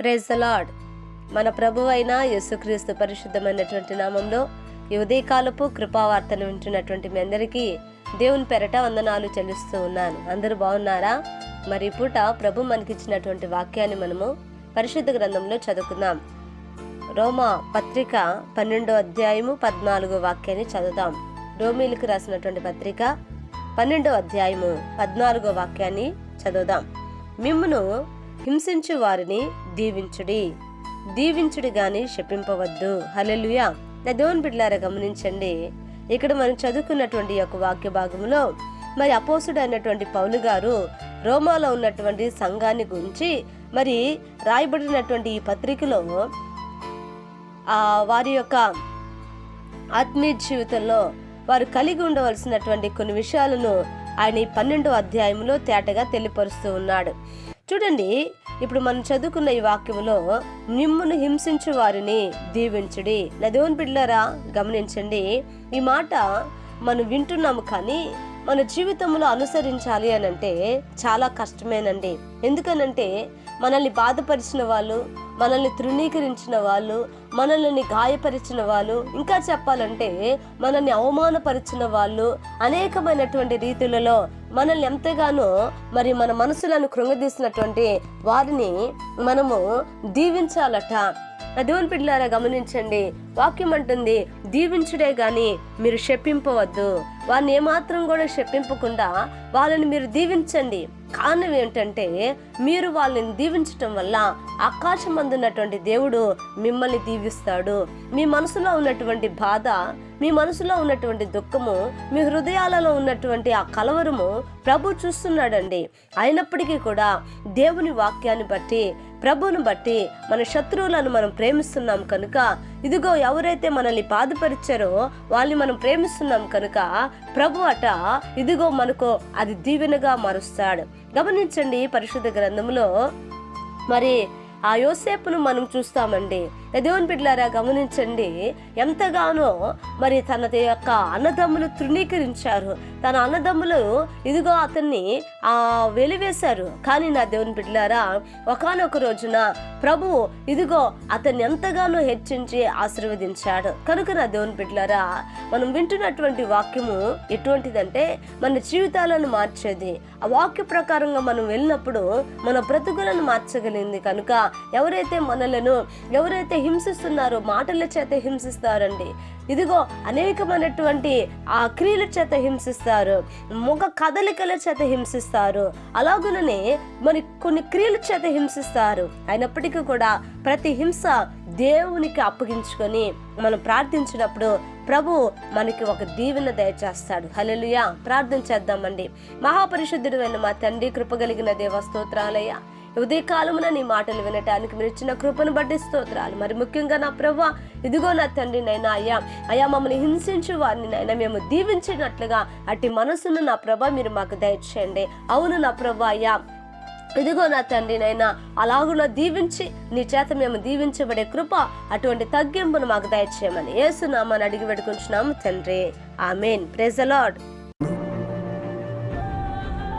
Praise lord మన ప్రభు అయిన యేసుక్రీస్తు పరిశుద్ధమైనటువంటి నామంలో ఈ ఉదయకాలపు కృపావార్తను వింటున్నటువంటి మీ అందరికీ దేవుని పెరట వందనాలు చెల్లిస్తూ ఉన్నాను. అందరూ బాగున్నారా? మరి పూట ప్రభు మనకిచ్చినటువంటి వాక్యాన్ని మనము పరిశుద్ధ గ్రంథంలో చదువుకుందాం. రోమా పత్రిక పన్నెండో అధ్యాయము పద్నాలుగో వాక్యాన్ని చదువుదాం. రోమిలకు రాసినటువంటి పత్రిక పన్నెండో అధ్యాయము పద్నాలుగో వాక్యాన్ని చదువుదాం. మిమ్మును హింసించు వారిని దీవించుడి. దీవించుడి గాని శపింపవద్దు. హల్లెలూయా. నా దేవుని బిడ్డలారా గమనించండి. ఇక్కడ మనం చదువుకున్నటువంటి యొక్క వాక్య భాగంలో మరి అపోసుడు అయినటువంటి పౌలు గారు రోమాలో ఉన్నటువంటి సంఘాన్ని గురించి మరి రాయబడినటువంటి ఈ పత్రికలో వారి యొక్క ఆత్మీయ జీవితంలో వారు కలిగి ఉండవలసినటువంటి కొన్ని విషయాలను ఆయన ఈ పన్నెండో అధ్యాయంలో తేటగా తెలియపరుస్తూ ఉన్నాడు. చూడండి ఇప్పుడు మనం చదువుకున్న ఈ వాక్యములో నిమ్మును హింసించు వారిని దీవించుడి. నా దేవుని బిడ్డలారా గమనించండి ఈ మాట మనం వింటున్నాము కానీ మన జీవితంలో అనుసరించాలి అని అంటే చాలా కష్టమేనండి. ఎందుకనంటే మనల్ని బాధపరిచిన వాళ్ళు మనల్ని తృణీకరించిన వాళ్ళు మనల్ని గాయపరిచిన వాళ్ళు ఇంకా చెప్పాలంటే మనల్ని అవమానపరిచిన వాళ్ళు అనేకమైనటువంటి రీతులలో మనల్ని ఎంతగానో మరి మన మనసులను కృంగదీసినటువంటి వారిని మనము దీవించాలట. దేవుని బిడ్డలారా గమనించండి. వాక్యం అంటుంది దీవించుడే గాని మీరు శప్పింపవద్దు వారిని ఏమాత్రం కూడా శప్పింపకుండా వాళ్ళని మీరు దీవించండి. కారణం ఏంటంటే మీరు వాళ్ళని దీవించటం వల్ల ఆకాశం అందున్నటువంటి దేవుడు మిమ్మల్ని దీవిస్తాడు. మీ మనసులో ఉన్నటువంటి బాధ మీ మనసులో ఉన్నటువంటి దుఃఖము మీ హృదయాలలో ఉన్నటువంటి ఆ కలవరము ప్రభు చూస్తున్నాడండి. అయినప్పటికీ కూడా దేవుని వాక్యాన్ని బట్టి ప్రభువును బట్టి మన శత్రువులను మనం ప్రేమిస్తున్నాం కనుక ఇదిగో ఎవరైతే మనల్ని బాధపరిచారో వాళ్ళని మనం ప్రేమిస్తున్నాం కనుక ప్రభు అట ఇదిగో మనకు అది దీవెనగా మారుస్తాడు. గమనించండి పరిశుద్ధ గ్రంథంలో మరి ఆ యోసేపును మనం చూస్తామండి. దేవుని బిడ్డలారా గమనించండి. ఎంతగానో మరి తన యొక్క అన్నదమ్ములు తృణీకరించారు. తన అన్నదమ్ములు ఇదిగో అతన్ని ఆ వెలివేశారు. కానీ నా దేవుని బిడ్డలారా ఒకనొక రోజున ప్రభు ఇదిగో అతన్ని ఎంతగానో హెచ్చించి ఆశీర్వదించాడు. కనుక నా దేవుని బిడ్డలారా మనం వింటున్నటువంటి వాక్యము ఎటువంటిదంటే మన జీవితాలను మార్చేది. ఆ వాక్య ప్రకారంగా మనం వెళ్ళినప్పుడు మన బ్రతుకులను మార్చగలిగింది కనుక ఎవరైతే మనలను ఎవరైతే హింసిస్తున్నారు మాటల చేత హింసిస్తారండి. ఇదిగో అనేకమైనటువంటి ఆ క్రియల చేత హింసిస్తారు ముఖ కదలికల చేత హింసిస్తారు. అలాగుననే మరి కొన్ని క్రియల చేత హింసిస్తారు. అయినప్పటికీ కూడా ప్రతి హింస దేవునికి అప్పగించుకొని మనం ప్రార్థించినప్పుడు ప్రభు మనకి ఒక దీవెన దయచేస్తాడు. హలలుయా ప్రార్థన చేద్దామండి. మహాపరిశుద్ధుడు మా తండ్రి కృపగలిగిన దేవ స్తోత్రాలయ్యా. ఉదయ కాలమున నీ మాటలు వినటానికి మీరు ఇచ్చిన కృపను బట్టి స్తోత్రాలు. మరి ముఖ్యంగా నా ప్రభు ఇదిగో నా తండ్రి నైనా అయ్యా అయ్యా మమ్మల్ని హింసించు వారిని నైనా మేము దీవించినట్లుగా అట్టి మనసును నా ప్రభ మీరు మాకు దయచేయండి. అవును నా ప్రభు అయ్యా ఇదిగో నా తండ్రి నైనా అలాగున దీవించి నీ చేత మేము దీవించబడే కృప అటువంటి తగ్గింపును మాకు దయచేయమని ఏసునామని అడిగి పెట్టుకుంటున్నాము తండ్రి. ఆమెన్. ప్రెజలాడ్ లార్డ్